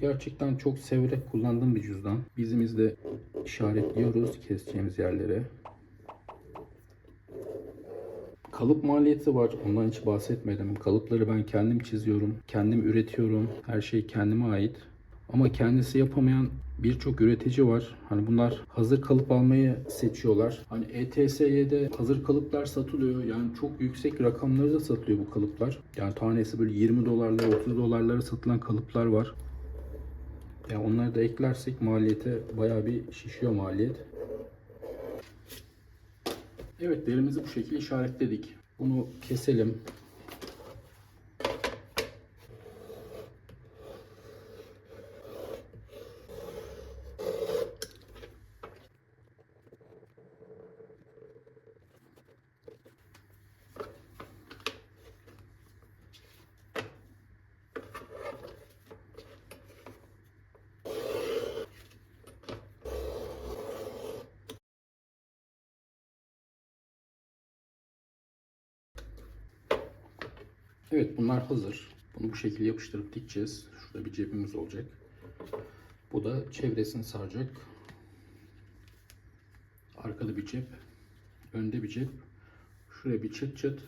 Gerçekten çok severek kullandığım bir cüzdan. Bizimizde işaretliyoruz keseceğimiz yerlere. Kalıp maliyeti var. Ondan hiç bahsetmedim. Kalıpları ben kendim çiziyorum. Kendim üretiyorum. Her şey kendime ait. Ama kendisi yapamayan birçok üretici var. Hani bunlar hazır kalıp almayı seçiyorlar. Hani ETS'de hazır kalıplar satılıyor. Yani çok yüksek rakamları da satılıyor bu kalıplar. Yani tanesi böyle 20 dolarlara 30 dolarlara satılan kalıplar var. Ya onları da eklersek maliyete bayağı bir şişiyor maliyet. Evet derimizi bu şekilde işaretledik. Bunu keselim. Evet bunlar hazır. Bunu bu şekilde yapıştırıp dikeceğiz. Şurada bir cebimiz olacak. Bu da çevresini saracak. Arkada bir cep. Önde bir cep. Şuraya bir çıt çıt.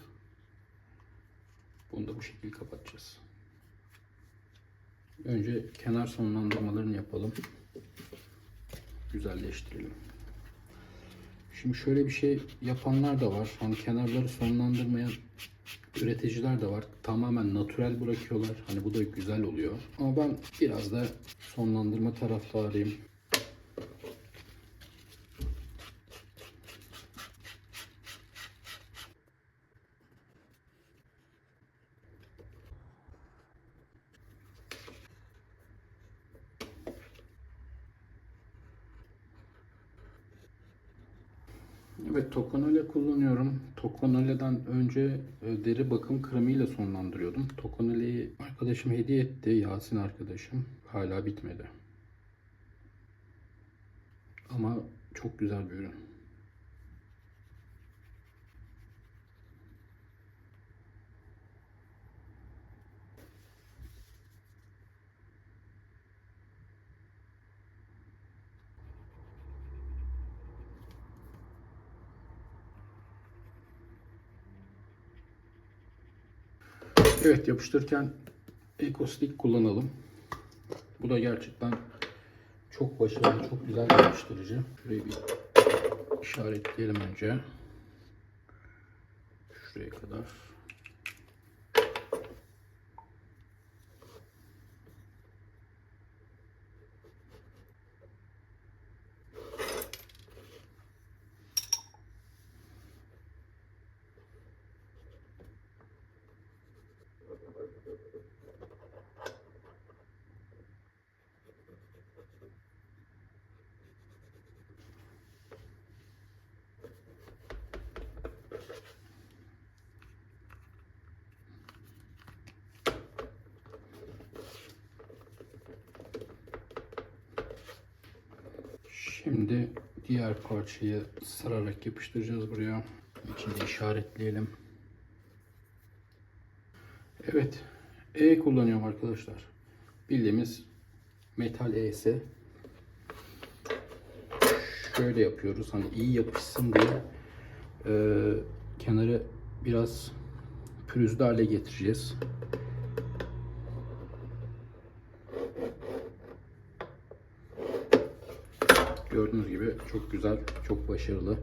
Bunu da bu şekilde kapatacağız. Önce kenar sonlandırmalarını yapalım. Güzelleştirelim. Şimdi şöyle bir şey yapanlar da var. Hani kenarları sonlandırmayan üreticiler de var. Tamamen natürel bırakıyorlar. Hani bu da güzel oluyor. Ama ben biraz da sonlandırma taraftarıyım. Evet Tokonole kullanıyorum. Tokonole'den önce e, deri bakım kremiyle sonlandırıyordum. Tokonole'yi arkadaşım hediye etti. Yasin arkadaşım. Hala bitmedi. Ama çok güzel bir ürün. Evet yapıştırırken EcoStick kullanalım. Bu da gerçekten çok başarılı, çok güzel yapıştırıcı. Şurayı bir işaretleyelim önce. Şuraya kadar. Şimdi diğer parçayı sararak yapıştıracağız buraya. İçinde işaretleyelim. Evet. E kullanıyorum arkadaşlar. Bildiğimiz metal E'si. Şöyle yapıyoruz. Hani iyi yapışsın diye e, kenarı biraz pürüzlü getireceğiz. Gördüğünüz gibi çok güzel, çok başarılı.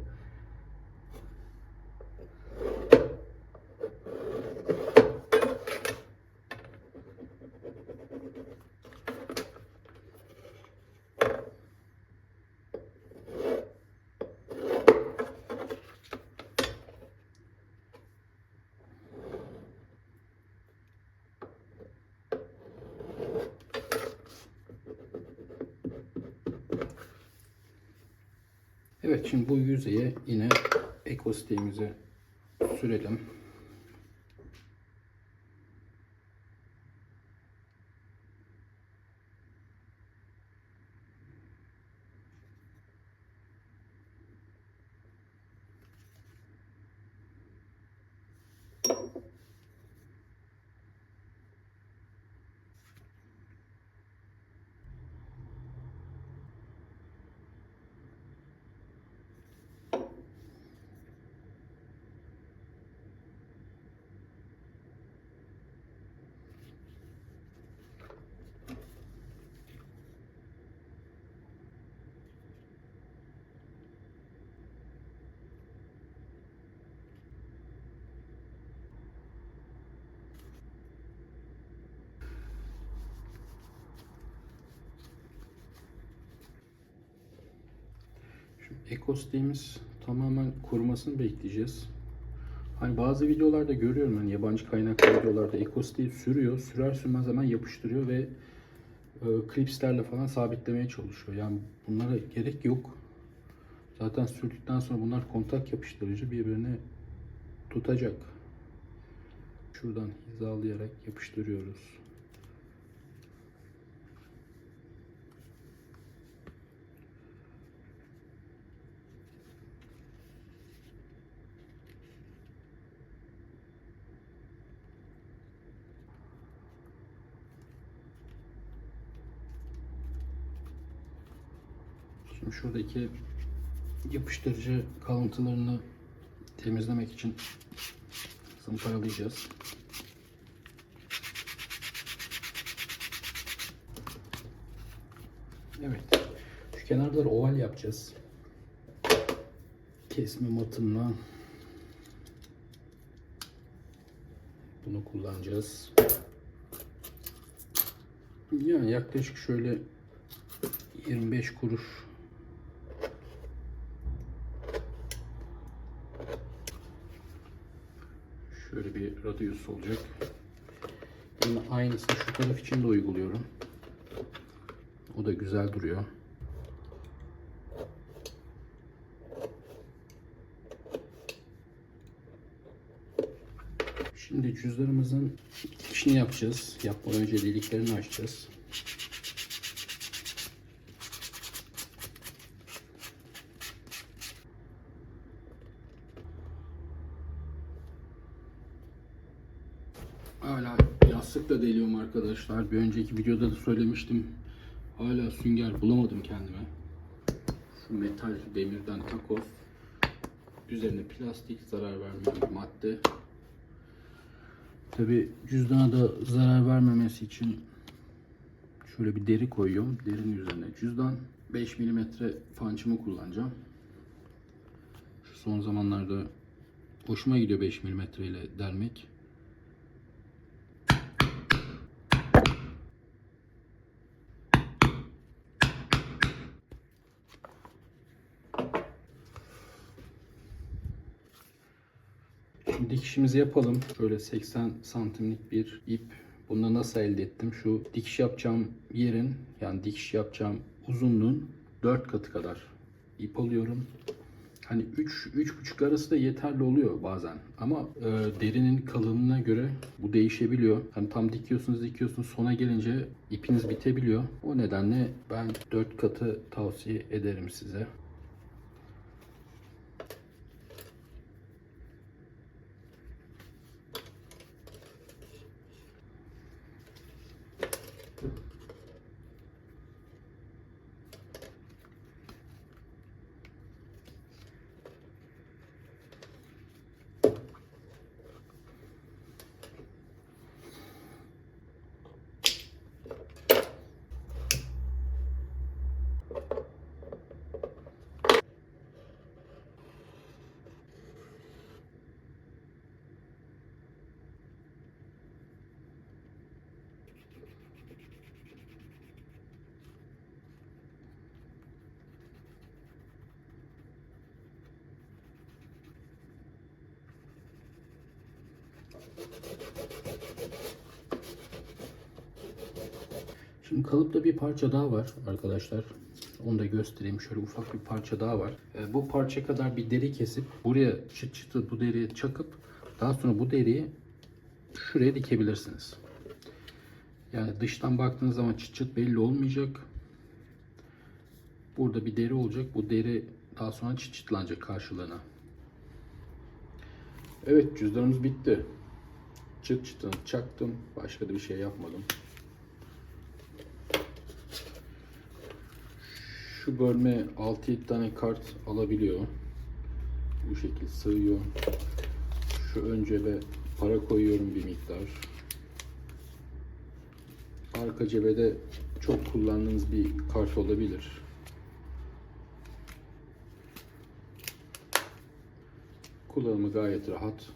Evet şimdi bu yüzeye yine ekositemizi sürelim. Ekostiğimiz tamamen kurumasını bekleyeceğiz. Hani bazı videolarda görüyorum hani yabancı kaynaklı videolarda ekostiği sürüyor. Sürer sürmez hemen yapıştırıyor ve e, klipslerle falan sabitlemeye çalışıyor. Yani bunlara gerek yok. Zaten sürdükten sonra bunlar kontak yapıştırıcı birbirine tutacak. Şuradan hizalayarak yapıştırıyoruz. Şimdi şuradaki yapıştırıcı kalıntılarını temizlemek için zımparalayacağız. Evet. Şu kenarları oval yapacağız. Kesme matımla bunu kullanacağız. Yani yaklaşık şöyle 25 kuruş Şöyle bir radyus olacak. Yine aynısını şu taraf için de uyguluyorum. O da güzel duruyor. Şimdi cüzdanımızın işini yapacağız. Yapmadan önce deliklerini açacağız. Hala yastıkla deliyorum arkadaşlar. Bir önceki videoda da söylemiştim. Hala sünger bulamadım kendime. Şu metal demirden takoz. Üzerine plastik zarar vermeyen madde. Tabi cüzdana da zarar vermemesi için şöyle bir deri koyuyorum. Derinin üzerine cüzdan. 5 mm pançımı kullanacağım. Şu son zamanlarda hoşuma gidiyor 5 mm ile delmek. Dikişimizi yapalım. Şöyle 80 santimlik bir ip. Bunu nasıl elde ettim? Şu dikiş yapacağım yerin yani dikiş yapacağım uzunluğun 4 katı kadar ip alıyorum. Hani 3 3,5 arası da yeterli oluyor bazen. Ama e, derinin kalınlığına göre bu değişebiliyor. Hani tam dikiyorsunuz dikiyorsunuz sona gelince ipiniz bitebiliyor. O nedenle ben 4 katı tavsiye ederim size. Şimdi kalıpta bir parça daha var arkadaşlar. Onu da göstereyim. Şöyle ufak bir parça daha var. Ee, bu parça kadar bir deri kesip buraya çıt çıtı bu deriye çakıp daha sonra bu deriyi şuraya dikebilirsiniz. Yani dıştan baktığınız zaman çıt çıt belli olmayacak. Burada bir deri olacak. Bu deri daha sonra çıt çıtlanacak karşılığına. Evet cüzdanımız bitti. Çıt çıtını çaktım. Başka da bir şey yapmadım. Şu bölme 6-7 tane kart alabiliyor. Bu şekilde sığıyor. Şu ön cebe para koyuyorum bir miktar. Arka cebe de çok kullandığınız bir kart olabilir. Kullanımı gayet rahat.